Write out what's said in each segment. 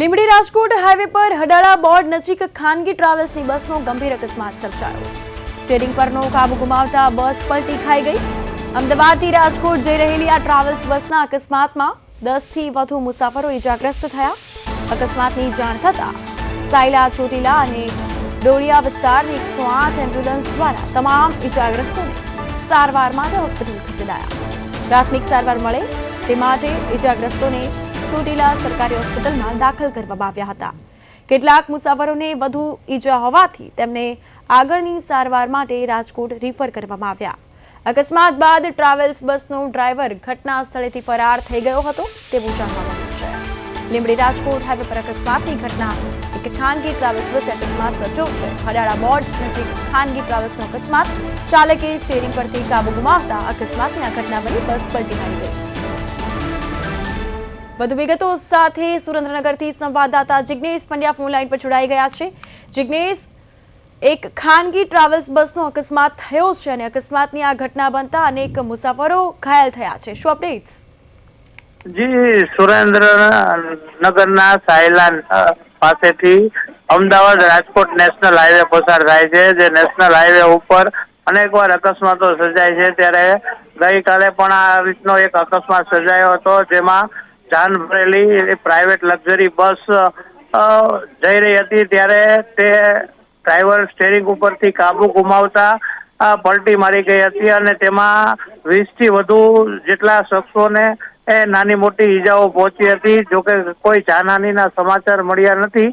Limbdi Rajkot highway પર હડાળા board નજીક ખાનગી ટ્રાવેલ્સની બસનો ગંભીર અકસ્માત સર્જાયો. સ્ટેરિંગ પરનો કાબુ ગુમાવતા બસ પલટી ખાઈ ગઈ. અમદાવાદથી રાજકોટ જઈ રહેલી આ ટ્રાવેલ્સ બસના અકસ્માતમાં દસથી વધુ મુસાફરો ઇજાગ્રસ્ત થયા. અકસ્માતની જાણ થતાં સાયલા, ચોટીલા અને ડોળિયા વિસ્તારની એકસો આઠ એમ્બ્યુલન્સ દ્વારા તમામ ઇજાગ્રસ્તોને સારવાર માટે હોસ્પિટલ ખસેડાયા. પ્રાથમિક સારવાર મળે તે માટે ઇજાગ્રસ્તોને ચોટીલા સરકારી હોસ્પિટલમાં દાખલ કરવામાં આવ્યા હતા. કેટલાક મુસાફરોને વધુ ઈજા હોવાથી તેમને આગળની સારવાર માટે રાજકોટ રિફર કરવામાં આવ્યા. અકસ્માત બાદ ટ્રાવેલ્સ બસનો ડ્રાઈવર ઘટના સ્થળેથી ફરાર થઈ ગયો હતો તેવું જાણવા મળ્યું છે. લીંબડી રાજકોટ હાઈવે પર અકસ્માતની ઘટના. એક ખાનગી ટ્રાવેલ્સ બસ અકસ્માત સર્જો છે. હરિયાળા બોર્ડ નજીક ખાનગી ટ્રાવેલ્સનો અકસ્માત. ચાલકે સ્ટેરિંગ પરથી કાબુ ગુમાવતા અકસ્માતની આ ઘટના બની બસ પલટી મારી ગઈ. વધુ વિગતો સાથે સુરેન્દ્રનગરથી સંવાદદાતા જિજ્ઞેશ પંડ્યા ફોન લાઈન પર જોડાઈ ગયા છે. જિજ્ઞેશ એક ખાનગી ટ્રાવેલ્સ બસનો અકસ્માત થયો છે અને અકસ્માતની આ ઘટના બનતા અનેક મુસાફરો ઘાયલ થયા છે. શું અપડેટ્સ જી, સુરેન્દ્રનગરના સાયલા પાસેથી અમદાવાદ રાજકોટ નેશનલ હાઈવે પસાર થાય છે. જે નેશનલ હાઈવે ઉપર અનેકવાર અકસ્માતો સર્જાય છે. ત્યારે ગઈકાલે પણ આ રીતનો એક અકસ્માત સર્જાયો હતો, જેમાં જાન ભરેલી પ્રાઇવેટ લક્ઝરી બસ જઈ રહી હતી ત્યારે તે ડ્રાઈવર સ્ટેરિંગ ઉપરથી કાબુ ગુમાવતા પલટી મારી ગઈ હતી અને તેમાં વીસથી વધુ જેટલા શખ્સોને એ નાની મોટી ઈજાઓ પહોંચી હતી જોકે કોઈ જાનહાનીના સમાચાર મળ્યા નથી.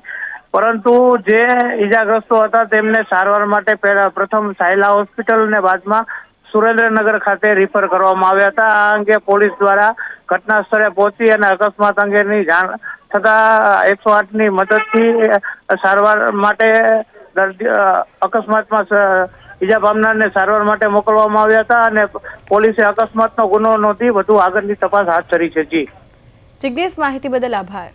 પરંતુ જે ઈજાગ્રસ્તો હતા તેમને સારવાર માટે પહેલા પ્રથમ સાયલા હોસ્પિટલ અને બાદમાં સુરેન્દ્રનગર ખાતે રિફર કરવામાં આવ્યા હતા. આ અંગે પોલીસ દ્વારા ઘટના સ્થળે પહોંચી અને અકસ્માત અંગેની જાણ થતા એકસો આઠની મદદથી સારવાર માટે અકસ્માતમાં ઈજા પામનારને સારવાર માટે મોકલવામાં આવ્યા હતા અને પોલીસે અકસ્માતનો ગુનો નોંધી વધુ આગળની તપાસ હાથ ધરી છે. જી. જિજ્ઞેશ માહિતી બદલ આભાર.